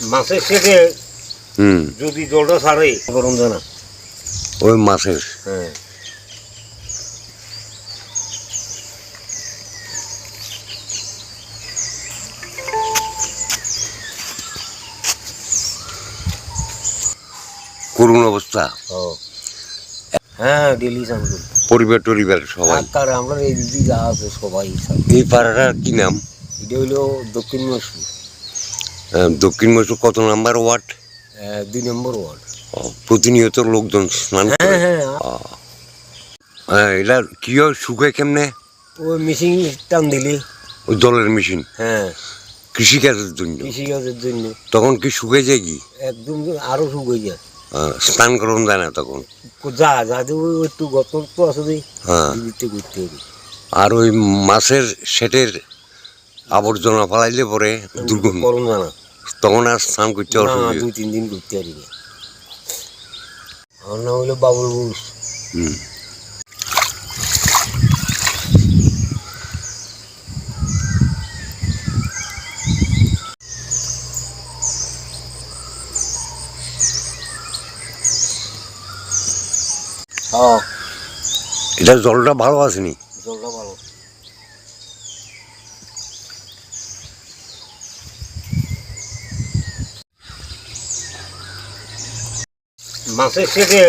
মাছের সেটে হুম। যদি জলটা ছাড়ে গরম যায় না। ওই মাছের হ্যাঁ। করুণ অবস্থা। ও হ্যাঁ ডেলি করি। পরিবার টরিবার সবাই। আমরা এই দিদি যা আছে সবাই এই পাড়াটার কি নাম? এটা হইল দক্ষিণ আহ, দক্ষিণ মসুর কত নাম্বার ওয়ার্ড? দুই নম্বর ওয়ার্ড। প্রতিনিয়ত লোকজন স্নান হ্যাঁ করে। হ্যাঁ। হ্যাঁ, এটা কি হয় শুকায় কেমনে? ওই মেশিন টান দিলে। ওই জলের মেশিন হ্যাঁ। কৃষিকাজের জন্য? কৃষিকাজের জন্য। তখন কি শুকে যায় কি? একদম আরও হয়ে যায়। স্নান করুন যায় না তখন? যা ওই একটু গতর তো আছে যে হ্যাঁ। করতে হবে। আর ওই মাছের সেটের আবর্জনা ফেলাইলে পরে দুর্গন্ধ। করুন না। তখন আর স্নান করতে না দুই তিন দিন করতে পারি না আমার নাম হইল বাবুল ঘোষ। হুম। হ্যাঁ। এটা জলটা ভালো আসেনি জলটা ভালো। মাছের সেটে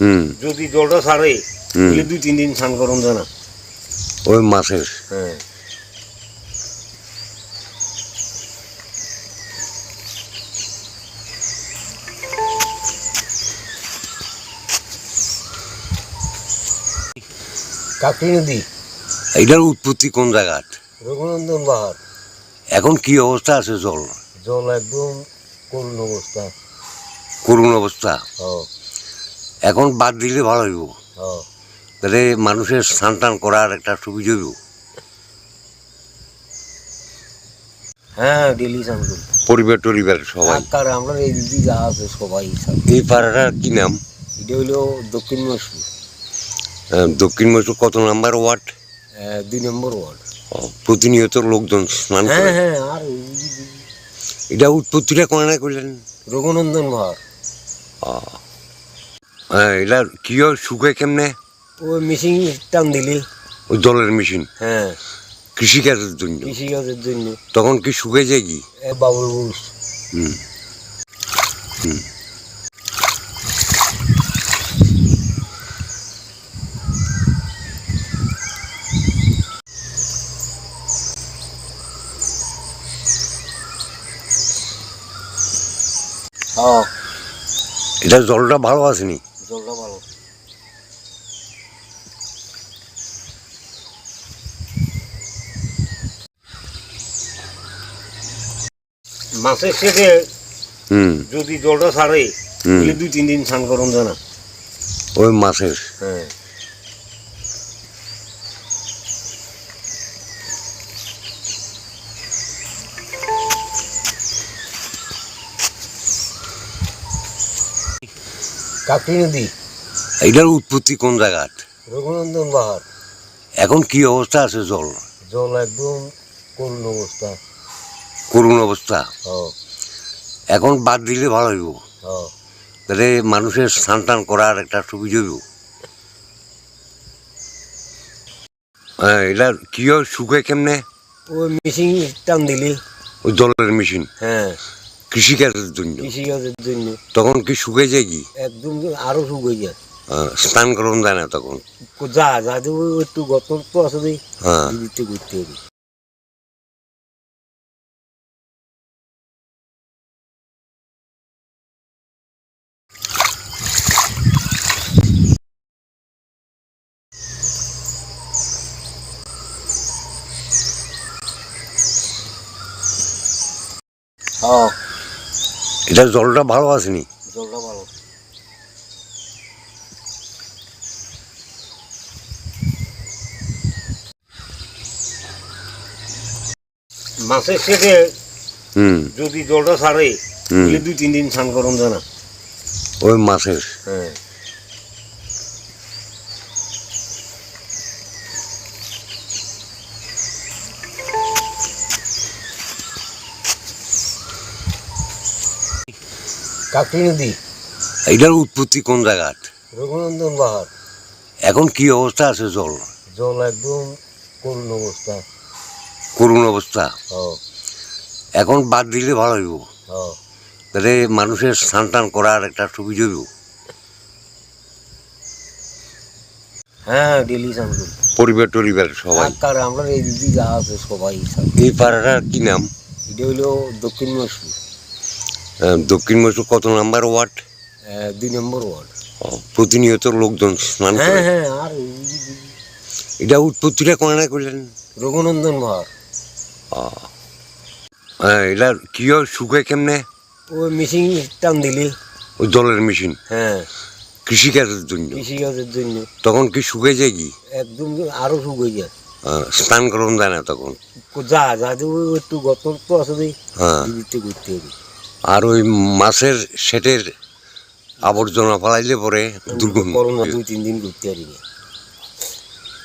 হুম। যদি জলটা ছাড়ে তাহলে দুই তিন দিন স্নান করুন যায় না ওই মাছের হ্যাঁ। নদী। এটার উৎপত্তি কোন জায়গাত? রঘুনন্দন পাহাড় এখন কি অবস্থা আছে জল? জল একদম করুণ অবস্থা। করুণ অবস্থা। ও। এখন বাদ দিলে ভালো হইব। ও। তাহলে মানুষের স্নান টান করার একটা সুবিধা হইব। হ্যাঁ ডেলি স্নান করি পরিবার টরিবার সবাই। আমরা এই দিদি যা আছে সবাই স্নান এই পাড়াটার কি নাম? এটা হইল দক্ষিণ আহ, দক্ষিণ কত নাম্বার ওয়ার্ড? দুই নম্বর ওয়ার্ড। প্রতিনিয়ত লোকজন স্নান হ্যাঁ করে। হ্যাঁ আর এটা উৎপত্তিটা করলেন? রঘুনন্দন হ্যাঁ, এটা কি হয় শুকায় কেমনে? ওই মেশিন টান দিলে। ওই জলের মেশিন হ্যাঁ কৃষিকাজের জন্য? কৃষিকাজের জন্য। তখন কি শুকে যায় কি? এ বাবুল ঘোষ হুম। হুম। হ্যাঁ এটা জলটা ভালো আসেনি। জলটা ভালো। মাছের শেষে হুম। যদি জলটা ছাড়ে। দুই তিন দিন স্নান করুন জানা। ওই মাছের। হ্যাঁ। কাকরি নদী। এটার উৎপত্তি কোন জায়গাত রঘুনন্দন পাহাড় এখন কি অবস্থা আছে জল? জল একদম করুণ অবস্থা। করুণ অবস্থা? এখন বাদ দিলে ভালো হইব। ও তাহলে মানুষের স্নান টান করার একটা সুবিধা হইব। হ্যাঁ, এটা কি হয় শুকায় কেমনে? ওই মেশিন টান দিলে। ওই জলের মেশিন হ্যাঁ। কৃষিকাজের জন্য। কৃষিকাজের জন্য। তখন কি শুকে যায় কি? একদম আরও হয়ে যায় আহ, স্নান করুন যায় না তখন? যা যা একটু গতর তো আছে হ্যাঁ করতে হবে। হ্যাঁ। এটা জলটা ভালো আসেনি। জলটা ভালো। মাছের শেষে যদি জলটা ছাড়ে দুই তিন দিন স্নান করুন জানা না। ওই মাসের হ্যাঁ। কাকটি নদী এটার উৎপত্তি কোন জায়গাত? রঘুনন্দন পাহাড় এখন কি অবস্থা আছে জল? জল একদম করুণ অবস্থা। করুণ অবস্থা? ও এখন বাদ দিলে ভালো হইব। ও তাহলে মানুষের স্নান টান করার একটা সুবিধা হইব? হ্যাঁ ডেলি স্নান করি। পরিবার টরিবার সবাই? আর আমরা এই দিদি যা আছে সবাই। এই পাড়াটার কি নাম? এটা হইল দক্ষিণ আহ, দক্ষিণ মৈশুর কত নাম্বার ওয়ার্ড? দুই নম্বর ওয়ার্ড। প্রতিনিয়ত লোকজন স্নান হ্যাঁ করে। হ্যাঁ আর এটা উৎপত্তিটা কোন করলেন? রঘুনন্দন পাহাড় হ্যাঁ, এটা কি হয় শুকায় কেমনে? ওই মেশিন টান দিলি। ওই জলের মেশিন। হ্যাঁ। কৃষিকাজের জন্য। কৃষিকাজের জন্য। তখন কি শুকিয়ে যায় কি? একদম আরও শুকিয়ে যায়। স্নান করুন যায় না তখন? যা যা একটু গত তো আছে হ্যাঁ। করতে হবে। আর ওই মাছের সেটের আবর্জনা ফেলাইলে পরে দুর্গন্ধ দুই তিন দিন ঘুরতে পারি না